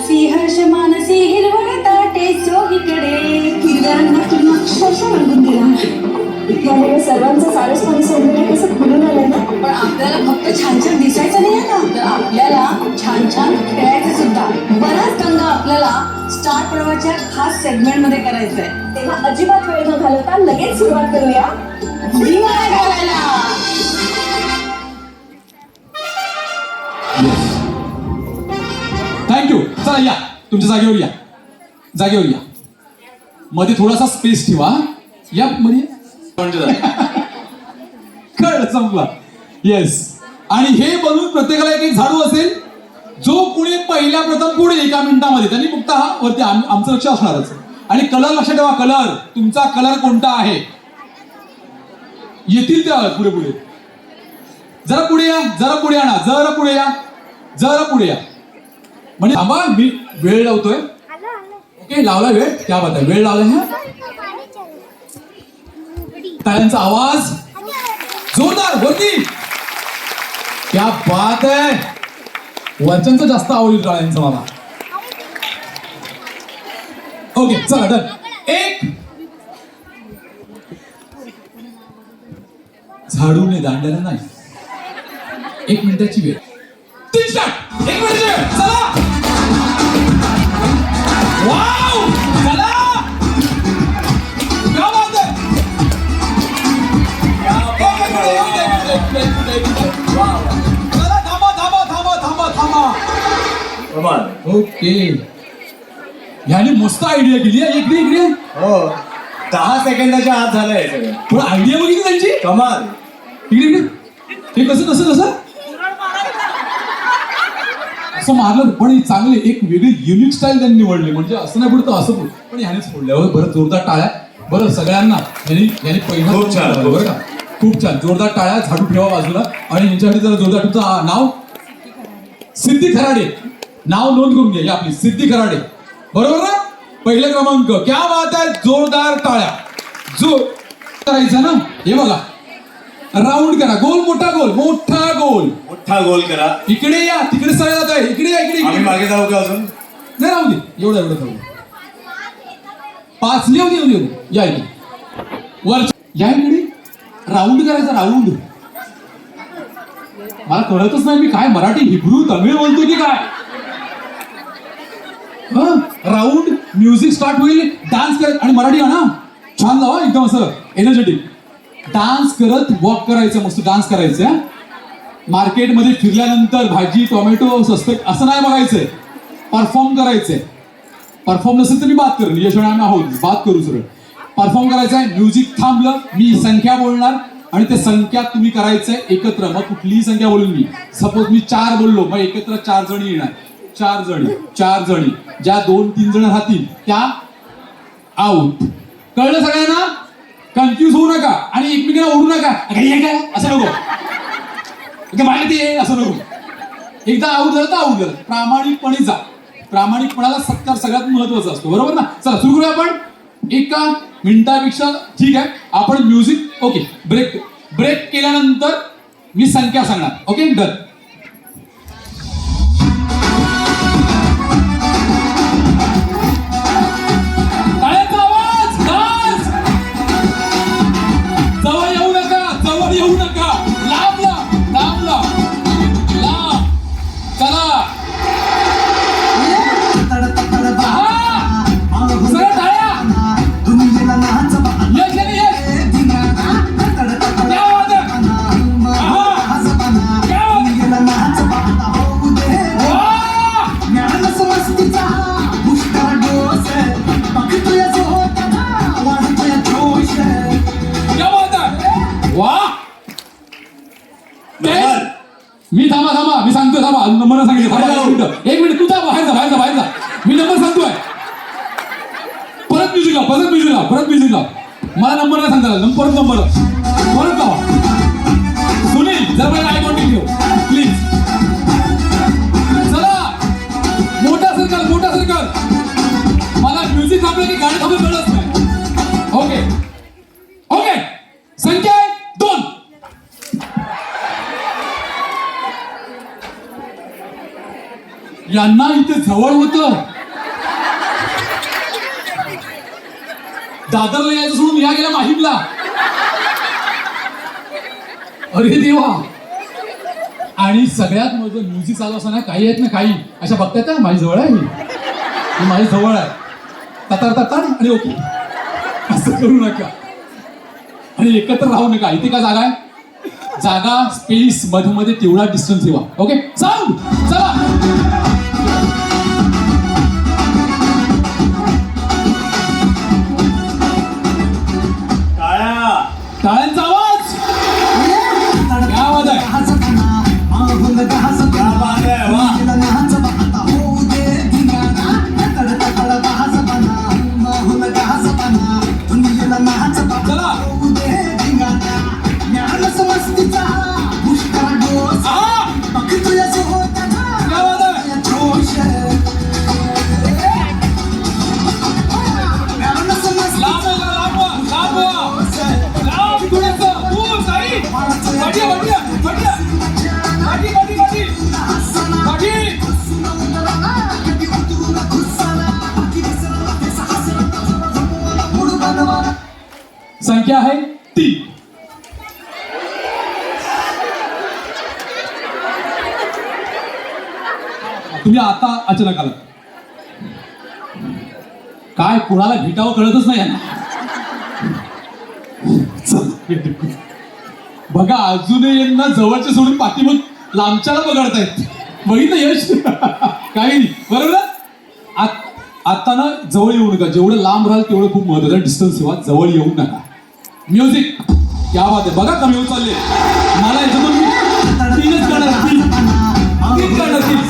उल्हासी हर्ष मानसी हिरवळ ताटे चोहीकडे किरदारांना तुम्ही अक्षरशः रंगून दिला त्यामुळे सर्वांचं सारसपणे सौंदर्य कसं खुलून आलंय ना? पण आपल्याला फक्त छान छान दिसायचं नाही ना? तर आपल्याला छान छान खेळायचं सुद्धा. बराच दंगा आपल्याला स्टार प्रवाहाच्या खास सेगमेंटमध्ये करायचंय. तेव्हा अजिबात वेळ न घालवता लगेच सुरुवात करूया. घालायला. चला या. तुमच्या जागेवर या. जागेवर या. मध्ये थोडासा स्पेस ठेवा या मध्ये. कळलं संपला येस आणि हे बनवून प्रत्येकाला एक एक झाडू असेल जो कुणी पहिल्या प्रथम पुढे एका मिनिटामध्ये. त्यांनी फक्त हा वरती आम- आमचं लक्ष असणारच. आणि कलर लक्षात ठेवा कलर तुमचा कलर कोणता आहे? येतील त्या पुढे पुढे. जरा पुढे या जरा पुढे आणा जरा पुढे या जरा पुढे या. म्हणजे थांबा मी वेळ लावतोय. ओके लावला वेळ? क्या बात आहे वेळ लावला हा टाळ्यांचा आवाज. जोरदार वरती. क्या बात आहे. वचनचं जास्त आवडेल टाळ्यांचं मला. ओके चला डन. एक. झाडूने दांड्याला नाही. एक मिनिटाची वेळ. तीन स्टार्ट एक मिनिट. चला. ओके. ह्याने मस्त आयडिया केली आहे. इकडे इकडे हो. दहा सेकंदाच्या आत झालंय सगळं. पण आयडिया बघितली त्यांची? कमाल. इकडे इकडे हे कसं कसं कसं? असं मारलं पण हे चांगले एक वेगळी युनिक स्टाईल त्यांनी निवडली. म्हणजे असं नाही पुढतं असं. पण ह्यानेच फोडल्यावर बरं जोरदार टाळ्या. बरं सगळ्यांना. यांनी यांनी पहिला खूप छान. लावलं बरं का? खूप छान. जोरदार टाळ्या झाडू ठेवा बाजूला. आणि यांच्यासाठी जरा जोरदार तुमचं नाव? सिद्धी खराडे. नाव नोंद करून घ्या ही आपली. सिद्धी खराडे. बरोबर ना? पहिला क्रमांक. क्या बात आहे? जोरदार टाळ्या. जो करायचं ना? हे बघा. राऊंड करा. गोल मोठा गोल. मोठा गोल. मोठा गोल करा. इकडे या तिकडे सगळं जात आहे इकडे या इकडे आम्ही मागे जाऊ का अजून? नाही राहू दे. एवढं एवढं दे. पाच लिहू दे लिहू दे या इकडे. वर या इकडे. राऊंड करायचा राऊंड. मला कळतच नाही मी काय मराठी हिब्रू तमिळ बोलतो की काय? राऊंड म्युझिक स्टार्ट होईल डान्स करत आणि मराठी आणा. छान लावा एकदम असं एनर्जेटिक डान्स करत वॉक करायचं मस्त डान्स करायचं मार्केटमध्ये फिरल्यानंतर भाजी टोमॅटो स्वस्त असं नाही बघायचंय. परफॉर्म करायचंय. परफॉर्म नसेल तर मी बात करेन. यश आम्ही आहोत. बात करू सरळ. परफॉर्म करायचं आहे म्युझिक थांबलं. मी संख्या बोलणार आणि ते संख्या तुम्ही करायचंय एकत्र. मग कुठलीही संख्या बोलून मी सपोज मी चार बोललो मग एकत्र चार जणी येणार. चार जणी चार जणी. ज्या दोन तीन जण राहतील त्या आऊट कळलं सगळ्यांना? कन्फ्यूज होऊ नका. आणि एकमेकांना ओढू नका. "अगं, हे काय असं नको. इथे ते असं नको. एकदा आऊट झालं तर आऊट झालं. प्रामाणिकपणे जा. प्रामाणिकपणाला सत्कार सगळ्यात महत्त्वाचा असतो. बरोबर ना? चला सुरू करूया आपण. एका मिनिटापेक्षा ठीक आहे. आपण म्युझिक ओके ब्रेक ब्रेक केल्यानंतर मी संख्या सांगणार. ओके डन म्युझिक लाव परत म्युझिक लाव परत म्युझिक लाव. मला नंबर नाही सांगता आला परत नंबर परत लावा. सुनील जर मला आय कॉन्टॅक्ट घेऊ प्लीज चला. मोठा सरकार मोठा सरकार मला म्युझिक थांबलं की गाणं थांबलं कळत नाही. ओके ओके संख्या दोन. यांना इथे जवळ होतं. दादरला यायचं सोडून या गेल्या माहीमला. अरे देवा. आणि सगळ्यात म्हणजे माझं म्युझिक चालू असताना काही आहेत ना काही. अशा बघतायत ना माझी जवळ आहे मी माझी जवळ आहे. ततार ततार आणि ओके. असं करू नका. आणि एकत्र राहू नका. इथे का जागा आहे? जागा स्पेस मध्ये मध्ये तेवढा डिस्टन्स ठेवा. ओके चालू! संख्या आहे तीन। तुम्ही आता अचानक आला काय कुणाला भेटावं कळतच नाही यांना. बघा अजूनही यांना जवळचे सोडून पाठीमग लांबच्याला बघडतायत बघितलं यश? काही नाही. बरोबर? आता ना जवळ येऊ नका. जेवढं लांब राहाल तेवढं खूप महत्वाचं डिस्टन्स ठेवा. जवळ येऊ नका. म्युझिक. क्या बात आहे. बघा कमी होत चालले. मला याच्यातून मी तीनच करणार तीन करणार तीन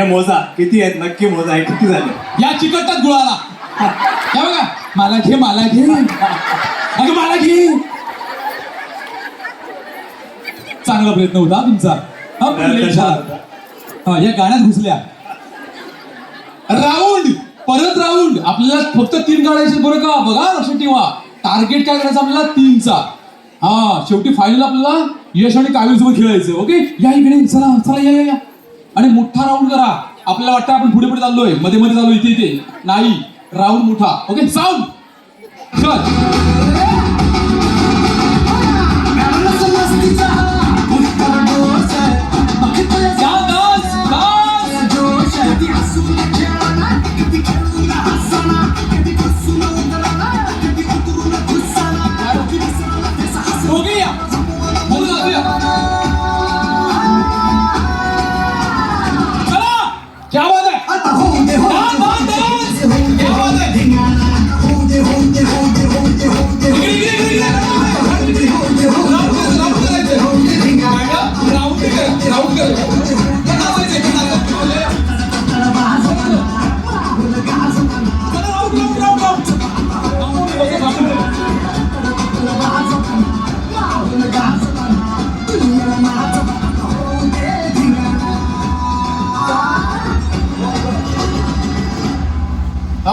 हे मोजा किती आहेत? नक्की मोजा हे किती झाले? या चिकटतात गुळाला. बघा मला घे मला घे. अगं मला घे. चांगला प्रयत्न होता तुमचा. हा. हा, या गाण्यात घुसल्या. राऊंड परत राऊंड. आपल्याला फक्त तीन काढायचे बरं का? बघा लक्षात ठेवा. टार्गेट काय करायचं आपल्याला? तीनचा. हा शेवटी फायनल आपल्याला यश आणि काव्य सोबत खेळायचं. ओके या इकडे चला चला या या या. आणि मोठा राऊंड करा. आपल्याला वाटतं आपण पुढे पुढे चाललोय. मध्ये मध्ये चालू इथे इथे. नाही राऊंड मोठा. ओके साऊंड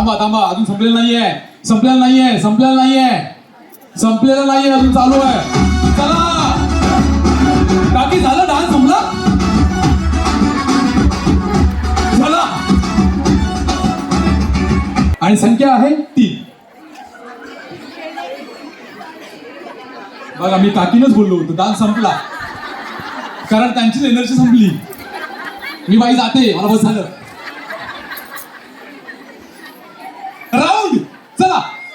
थांबा थांबा. अजून संपलेलं नाहीये. संपलेलं नाहीये संपलेलं नाहीये. संपलेलं नाहीये अजून चालू आहे. चला. बाकी झालं डान्स संपला? चला. आणि संख्या आहे तीन. बघा मी काकीनच बोललो होतो. डान्स संपला. कारण त्यांचीच एनर्जी संपली. मी बाई जाते. मला बस झालं राऊंड चला मोठा राऊंड मोठा राऊंड प्लीज तडतड बाजपणा आहुल गाजपणा दुनिया नाच आता होऊ दे धिंगाणा तड तड गाज बना माहुल गाज बना दुनियेला नाच आता होऊ दे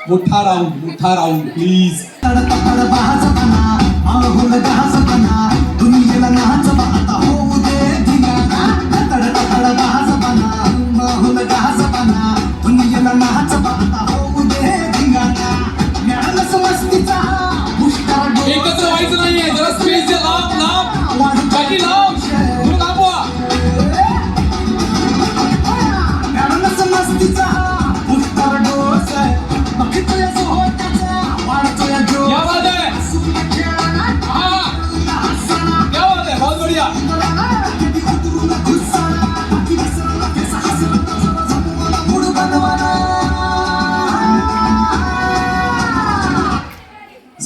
धिंगाणा मिळालं समस्तीचा पुष्कळ डोस. एकत्र व्हायचं नाहीये जरा स्पेस द्या. लांब लांब. पाठी लांब तुम्ही लांब.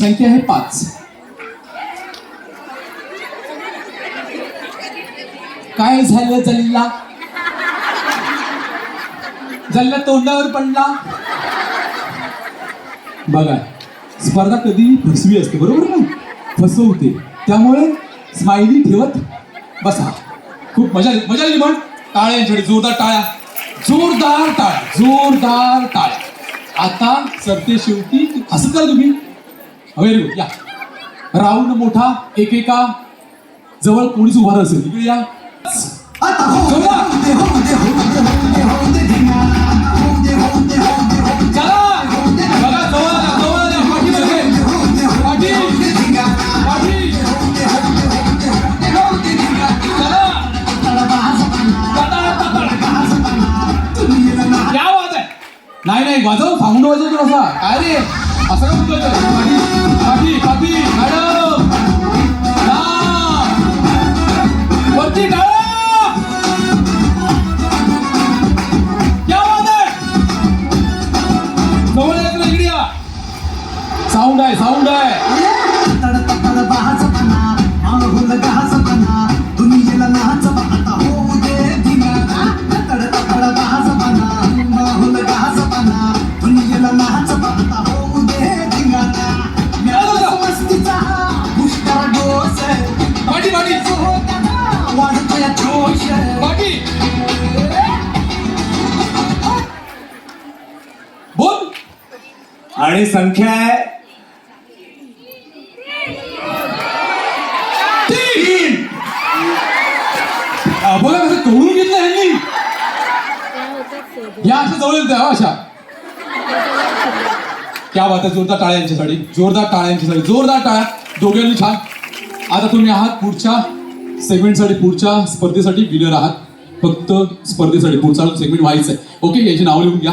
संख्या आहे पाच. काय झालं जल्ला? जल्ला तोंडावर पडला. बघा स्पर्धा कधी फसवी असते बरोबर ना? फसवते. त्यामुळे स्माइली ठेवत बसा. खूप मजा मजा आली पण. टाळ्यांसाठी जोरदार टाळ्या. जोरदार टाळ्या जोरदार टाळ्या. आता सरते शेवटी असं करा तुम्ही. व्हेरी गुड या राऊंड मोठा एकेका जवळ कोणीच उभा असेल इकडे या नाही नाही वाजव साऊंड वाजव थोडासा काय रे असं काय बोलतोय पाठी पाठी पाठी मॅडम लांब. वरती टाळा क्या बात आहे जवळ यायचं नाही, इकडे या साऊंड आहे साऊंड आहे आणि संख्या आहे तीन. बघा कसं घेतलं ह्यांनी. या अशा जवळ द्या हो, अशा. क्या बात आहे जोरदार टाळ्या यांच्यासाठी. जोरदार टाळ्या यांच्यासाठी. जोरदार टाळ्या. दोघांनी छान. आता तुम्ही आहात पुढच्या सेगमेंटसाठी पुढच्या स्पर्धेसाठी विनर आहात. फक्त स्पर्धेसाठी पुढचा सेगमेंट व्हायचं आहे. ओके याची नाव लिहून घ्या.